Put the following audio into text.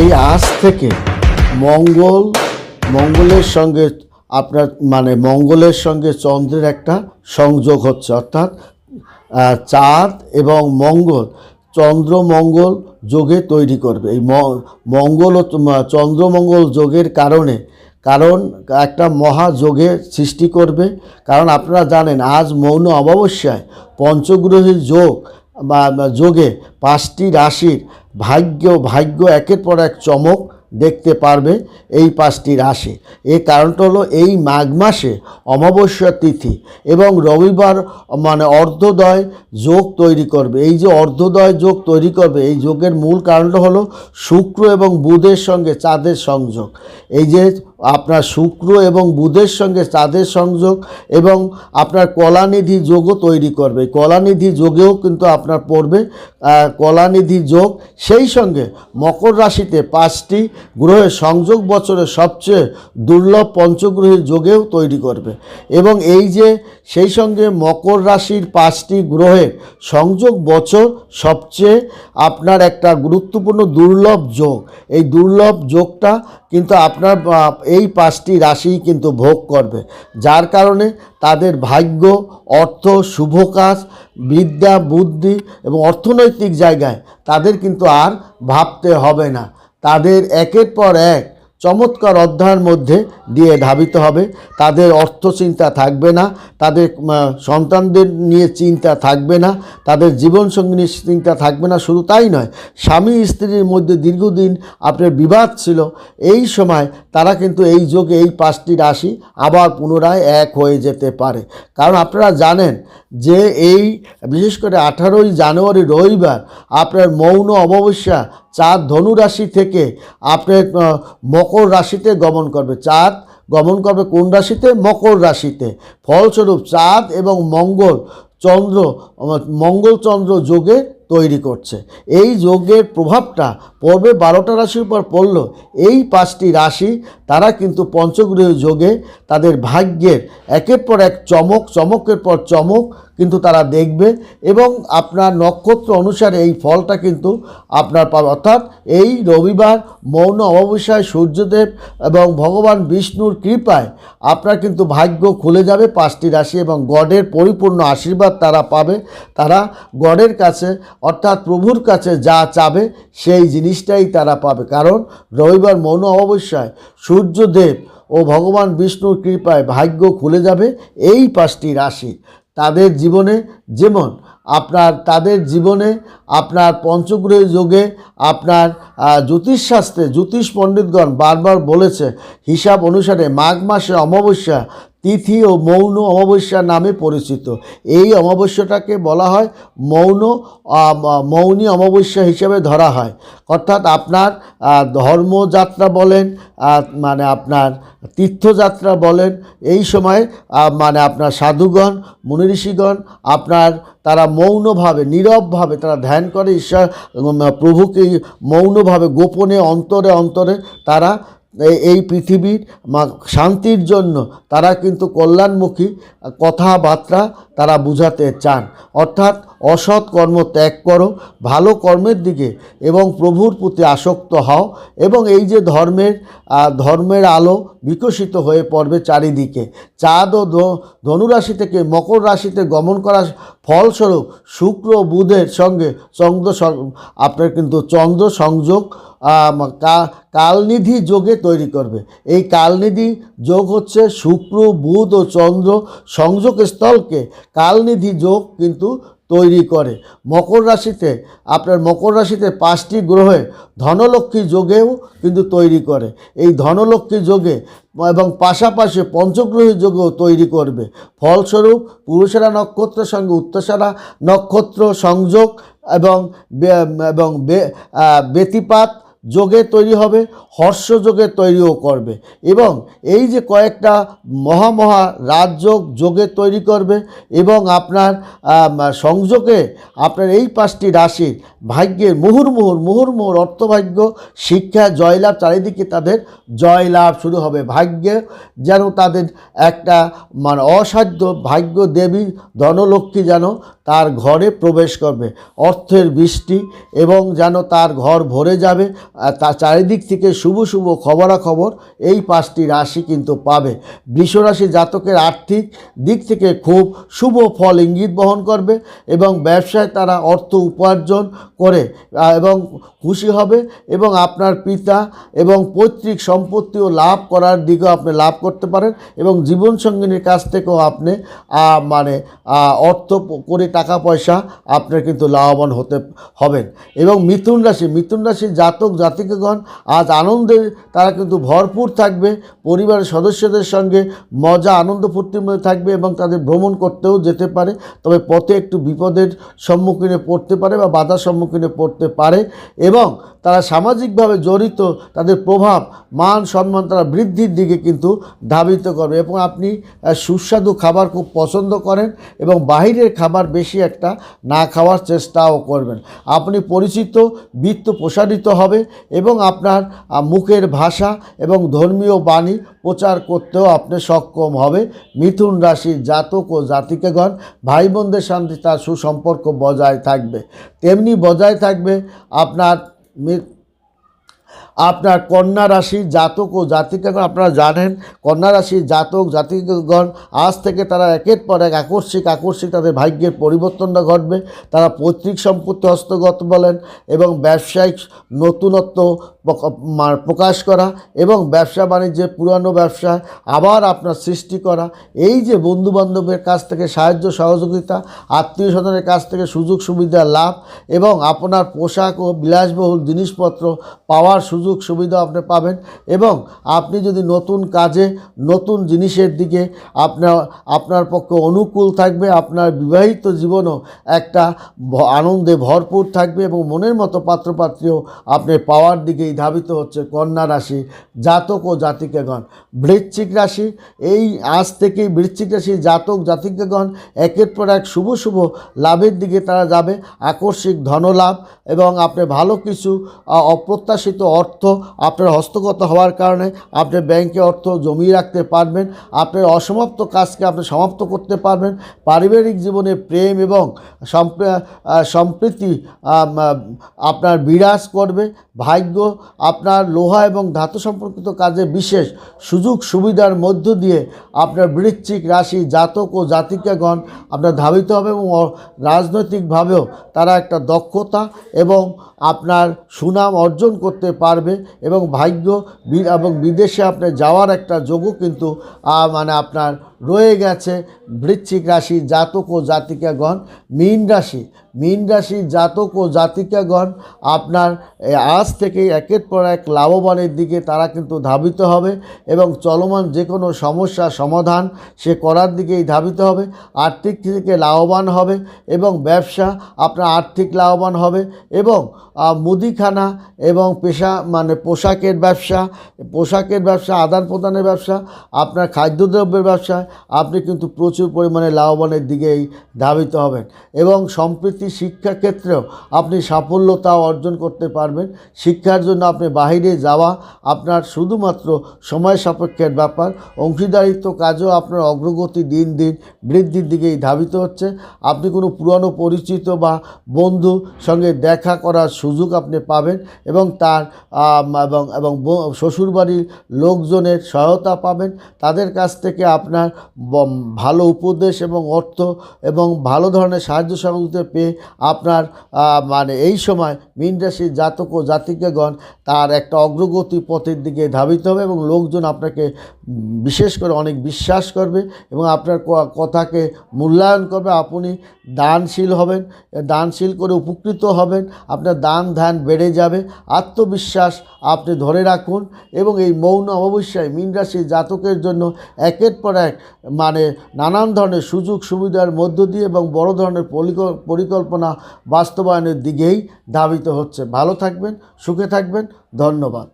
এই আজ থেকে মঙ্গল, মঙ্গলের সঙ্গে আপনার মানে মঙ্গলের সঙ্গে চন্দ্রের একটা সংযোগ হচ্ছে। অর্থাৎ চাঁদ এবং মঙ্গল, চন্দ্র মঙ্গল যোগে তৈরি করবে। এই মঙ্গল ও চন্দ্রমঙ্গল যোগের কারণে, কারণ একটা মহাযোগের সৃষ্টি করবে। কারণ আপনারা জানেন, আজ মৌন অমাবস্যায় পঞ্চগ্রহীর যোগ যোগে পাঁচটি রাশির ভাগ্য ভাগ্য একের পর এক চমক দেখতে পারবে এই পাঁচটি রাশি। এই কারণটা হলো এই মাঘ মাসে অমাবস্যা তিথি এবং রবিবার মানে অর্ধদয় যোগ তৈরি করবে। এই যে অর্ধদয় যোগ তৈরি করবে, এই যোগের মূল কারণটা হলো শুক্র এবং বুধের সঙ্গে চাঁদের সংযোগ। এই যে আপনার শুক্র এবং বুধের সঙ্গে চাঁদের সংযোগ এবং আপনার কলানিধি যোগও তৈরি করবে। কলানিধি যোগেও কিন্তু আপনার পড়বে। কলানিধি যোগ, সেই সঙ্গে মকর রাশিতে পাঁচটি গ্রহের সংযোগ বছরের সবচেয়ে দুর্লভ পঞ্চগ্রহের যোগেও তৈরি করবে। এবং এই যে, সেই সঙ্গে মকর রাশির পাঁচটি গ্রহের সংযোগ বছর সবচেয়ে আপনার একটা গুরুত্বপূর্ণ দুর্লভ যোগ। এই দুর্লভ যোগটা কিন্তু আপনার এই পাঁচটি রাশি কিন্তু ভোগ করবে। যার কারণে তাদের ভাগ্য, অর্থ, শুভ কাজ, বিদ্যা, বুদ্ধি এবং অর্থনৈতিক জায়গায় তাদের কিন্তু আর ভাবতে হবে না। তাদের একের পর এক চমৎকার অধ্যায়ের মধ্যে দিয়ে ধাবিত হবে। তাদের অর্থ চিন্তা থাকবে না, তাদের সন্তানদের নিয়ে চিন্তা থাকবে না, তাদের জীবনসঙ্গী নিয়ে চিন্তা থাকবে না, শুধু তাই নয়, স্বামী স্ত্রীর মধ্যে দীর্ঘদিন আপনার বিবাদ ছিল, এই সময় তারা কিন্তু এই যোগে এই পাঁচটি রাশি আবার পুনরায় এক হয়ে যেতে পারে। কারণ আপনারা জানেন যে এই, বিশেষ করে আঠারোই জানুয়ারি রবিবার আপনার মৌন অমাবস্যা চাঁদ ধনু রাশি থেকে আপনার মকর রাশিতে গমন করবে। চাঁদ গমন করবে কোন রাশিতে? মকর রাশিতে। ফলস্বরূপ চাঁদ এবং মঙ্গল চন্দ্র মঙ্গলচন্দ্র মঙ্গল চন্দ্র যোগে তৈরি করছে। এই যোগের প্রভাবটা পড়বে বারোটা রাশির উপর পড়ল এই পাঁচটি রাশি, তারা কিন্তু পঞ্চগ্রহ যোগে তাদের ভাগ্যের একের পর এক চমক, চমকের পর চমক কিন্তু তারা দেখবে এবং আপনার নক্ষত্র অনুসারে এই ফলটা কিন্তু আপনার পাবে। অর্থাৎ এই রবিবার মৌন অমাবস্যায় সূর্যদেব এবং ভগবান বিষ্ণুর কৃপায় আপনার কিন্তু ভাগ্য খুলে যাবে পাঁচটি রাশি এবং গডের পরিপূর্ণ আশীর্বাদ তারা পাবে। তারা গডের কাছে অর্থাৎ প্রভুর কাছে যা চাবে সেই জিনিসটাই তারা পাবে। কারণ রবিবার মৌন অমাবস্যায় সূর্যদেব ও ভগবান বিষ্ণুর কৃপায় ভাগ্য খুলে যাবে এই পাঁচটি রাশি। তাদের জীবনে যেমন আপনার তাদের জীবনে আপনার পঞ্চগ্রহ যোগে আপনার জ্যোতিষশাস্ত্রে জ্যোতিষ পণ্ডিতগণ বারবার বলেছে, হিসাব অনুসারে মাঘ মাসে অমাবস্যা তিথি ও মৌন অমাবস্যা নামে পরিচিত। এই অমাবস্যাটাকে বলা হয় মৌন মৌনী অমাবস্যা হিসেবে ধরা হয়। অর্থাৎ আপনার ধর্মযাত্রা বলেন মানে আপনার তীর্থযাত্রা বলেন, এই সময় মানে আপনার সাধুগণ মুনি ঋষিগণ আপনার তারা মৌনভাবে, নীরবভাবে তারা ধ্যান করে, ঈশ্বর প্রভুকে মৌনভাবে, গোপনে, অন্তরে অন্তরে তারা এই- পৃথিবীর শান্তির জন্য তারা কিন্তু কল্যাণমুখী কথাবার্তা তারা বুঝাতে চান। অর্থাৎ অসৎ কর্ম ত্যাগ করো, ভালো কর্মের দিকে এবং প্রভুর প্রতি আসক্ত হও এবং এই যে ধর্মের ধর্মের আলো বিকশিত হয়ে পড়বে চারিদিকে। চাঁদ ও ধনুরাশি থেকে মকর রাশিতে গমন করার ফলস্বরূপ শুক্র বুধের সঙ্গে চন্দ্র আপনার কিন্তু চন্দ্র সংযোগ কালনিধি যোগে তৈরি করবে। এই কালনিধি যোগ হচ্ছে শুক্র, বুধ ও চন্দ্র সংযোগ স্থলকে কালনিধি যোগ কিন্তু তৈরি করে। মকর রাশিতে, আপনার মকর রাশিতে পাঁচটি গ্রহে ধনলক্ষ্মী যোগেও কিন্তু তৈরি করে। এই ধনলক্ষ্মী যোগে এবং পাশাপাশি পঞ্চগ্রহী যোগেও তৈরি করবে। ফলস্বরূপ পুরুষেরা নক্ষত্রের সঙ্গে উত্তসারা, নক্ষত্র সংযোগ এবং এবং ব্যতিপাত যোগে তৈরি হবে, হর্ষ যোগে তৈরিও করবে এবং এই যে কয়েকটা মহা মহা রাজযোগ যোগে তৈরি করবে এবং আপনার সংযোগে আপনার এই পাঁচটি রাশির ভাগ্যের মুহুর মুহুর মুহুর মুহুর অর্থভাগ্য, শিক্ষা, জয়লাভ চারিদিকে তাদের জয়লাভ শুরু হবে। ভাগ্যে যেন তাদের একটা মানে অসাধ্য ভাগ্য দেবী, ধনলক্ষ্মী যেন তার ঘরে প্রবেশ করবে। অর্থের বৃষ্টি এবং যেন তার ঘর ভরে যাবে। তার চারিদিক থেকে শুভ শুভ খবরাখবর এই পাঁচটি রাশি কিন্তু পাবে। বৃষরাশি জাতকের আর্থিক দিক থেকে খুব শুভ ফল ইঙ্গিত বহন করবে এবং ব্যবসায় তারা অর্থ উপার্জন করে এবং খুশি হবে এবং আপনার পিতা এবং পৈতৃক সম্পত্তিও লাভ করার দিকেও আপনি লাভ করতে পারেন এবং জীবনসঙ্গিনীর কাছ থেকেও আপনি মানে অর্থ করে টাকা পয়সা আপনার কিন্তু লাভবান হতে হবেন। এবং মিথুন রাশি, মিথুন রাশির জাতক, জাতিকগণ আজ আনন্দে তারা কিন্তু ভরপুর থাকবে। পরিবারের সদস্যদের সঙ্গে মজা, আনন্দ ফুর্তির মধ্যে থাকবে এবং তাদের ভ্রমণ করতেও যেতে পারে। তবে পথে একটু বিপদের সম্মুখীনে পড়তে পারে বা বাধার সম্মুখীনে পড়তে পারে এবং তারা সামাজিকভাবে জড়িত, তাদের প্রভাব, মান, সম্মান তারা বৃদ্ধির দিকে কিন্তু ধাবিত করবে। এবং আপনি সুস্বাদু খাবার খুব পছন্দ করেন এবং বাহিরের খাবার বেশি একটা না খাওয়ার চেষ্টাও করবেন। আপনি পরিচিত, বৃত্ত প্রসারিত হবে এবং আপনার মুখের ভাষা এবং ধর্মীয় বাণী প্রচার করতেও আপনি সক্ষম হবে। মিথুন রাশির জাতক ও জাতিকাগণ ভাই বোনদের সাথে তার সুসম্পর্ক বজায় থাকবে। তেমনি বজায় থাকবে আপনার আপনার কন্যা রাশির জাতক ও জাতিকাগণ, আপনারা জানেন, কন্যা রাশির জাতক, জাতিকাগণ, আজ থেকে তারা একের পর এক আকস্মিক আকস্মিক তাদের ভাগ্যের পরিবর্তনটা ঘটবে। তারা পৈতৃক সম্পত্তি হস্তগত বলেন এবং ব্যবসায়িক নতুনত্ব প্রকাশ করা এবং ব্যবসা বাণিজ্যে পুরানো ব্যবসা আবার আপনার সৃষ্টি করা। এই যে বন্ধুবান্ধবের কাছ থেকে সাহায্য, সহযোগিতা, আত্মীয় স্বজনের কাছ থেকে সুযোগ সুবিধা লাভ এবং আপনার পোশাক ও বিলাসবহুল জিনিসপত্র পাওয়ার সুযোগ সুবিধা আপনি পাবেন এবং আপনি যদি নতুন কাজে, নতুন জিনিসের দিকে আপনার আপনার পক্ষে অনুকূল থাকবে, আপনার বিবাহিত জীবনও একটা আনন্দে ভরপুর থাকবে এবং মনের মতো পাত্রপাত্রীও আপনি পাওয়ার দিকেই ধাবিত হচ্ছে কন্যা রাশি, জাতক ও জাতিকাগণ। বৃশ্চিক রাশি, এই আজ থেকেই বৃশ্চিক রাশি, জাতক, জাতিকাগণ, একের পর এক শুভ শুভ লাভের দিকে তারা যাবে। আকস্মিক ধনলাভ এবং আপনি ভালো কিছু অপ্রত্যাশিত অর্থ আপনার হস্তগত হওয়ার কারণে আপনি ব্যাংকে অর্থ জমিয়ে রাখতে পারবেন, আপনার অসমাপ্ত কাজকে আপনি সমাপ্ত করতে পারবেন। পারিবারিক জীবনে প্রেম এবং সম্প্রীতি আপনার বিরাজ করবে। ভাগ্য আপনার লোহা এবং ধাতু সম্পর্কিত কাজে বিশেষ সুযোগ সুবিধার মধ্য দিয়ে আপনার বৃশ্চিক রাশি জাতক ও জাতিকাগণ আপনার ধাবিত হবে এবং রাজনৈতিকভাবেও তারা একটা দক্ষতা এবং আপনার সুনাম অর্জন করতে পারবে। এবং ভাগ্য এবং বিদেশে আপনার যাওয়ার একটা যোগও কিন্তু মানে আপনার রয়ে গেছে বৃশ্চিক রাশি জাতক ও জাতিকাগণ। মীন রাশি মীন রাশি জাতক ও জাতিকাগণ, আপনার আজ থেকেই একের পর এক লাভবানের দিকে তারা কিন্তু ধাবিত হবে এবং চলমান যে কোনো সমস্যা সমাধান সে করার দিকেই ধাবিত হবে। আর্থিক থেকে লাভবান হবে এবং ব্যবসা আপনার আর্থিক লাভবান হবে এবং মুদিখানা এবং পেশা মানে পোশাকের ব্যবসা পোশাকের ব্যবসা আদান প্রদানের ব্যবসা, আপনার খাদ্যদ্রব্যের ব্যবসায় আপনি কিন্তু প্রচুর পরিমাণে লাভবানের দিকেই ধাবিত হবেন। এবং সম্প্রীতি শিক্ষা ক্ষেত্রেও আপনি সাফল্যতা অর্জন করতে পারবেন। শিক্ষার জন্য আপনি বাইরে যাওয়া আপনার শুধুমাত্র সময় সাপেক্ষের ব্যাপার। অংশীদারিত্ব কাজেও আপনার অগ্রগতি দিন দিন বৃদ্ধির দিকেই ধাবিত হচ্ছে। আপনি কোনো পুরানো পরিচিত বা বন্ধু সঙ্গে দেখা করার সুযোগ আপনি পাবেন এবং তার এবং এবং শ্বশুরবাড়ির লোকজনের সহায়তা পাবেন। তাদের কাছ থেকে আপনার ভালো উপদেশ এবং অর্থ এবং ভালো ধরনের সাহায্য সহযোগিতা পেয়ে আপনার মানে এই সময় মীন রাশির জাতক ও জাতিকাগণ তার একটা অগ্রগতি পথের দিকে ধাবিত হবে এবং লোকজন আপনাকে বিশেষ করে অনেক বিশ্বাস করবে এবং আপনার কথাকে মূল্যায়ন করবে। আপনি দানশীল হবেন, দানশীল করে উপকৃত হবেন, আপনার দান ধ্যান বেড়ে যাবে, আত্মবিশ্বাস আপনি ধরে রাখুন এবং এই মৌন অমাবস্যায় মীন রাশির জাতকের জন্য একের পর এক মানে নানান ধরনের সুযোগ সুবিধার মধ্য দিয়ে এবং বড় ধরনের পরিকল্পনা বাস্তবায়নের দিকেই ধাবিত হচ্ছে। ভালো থাকবেন, সুখে থাকবেন, ধন্যবাদ।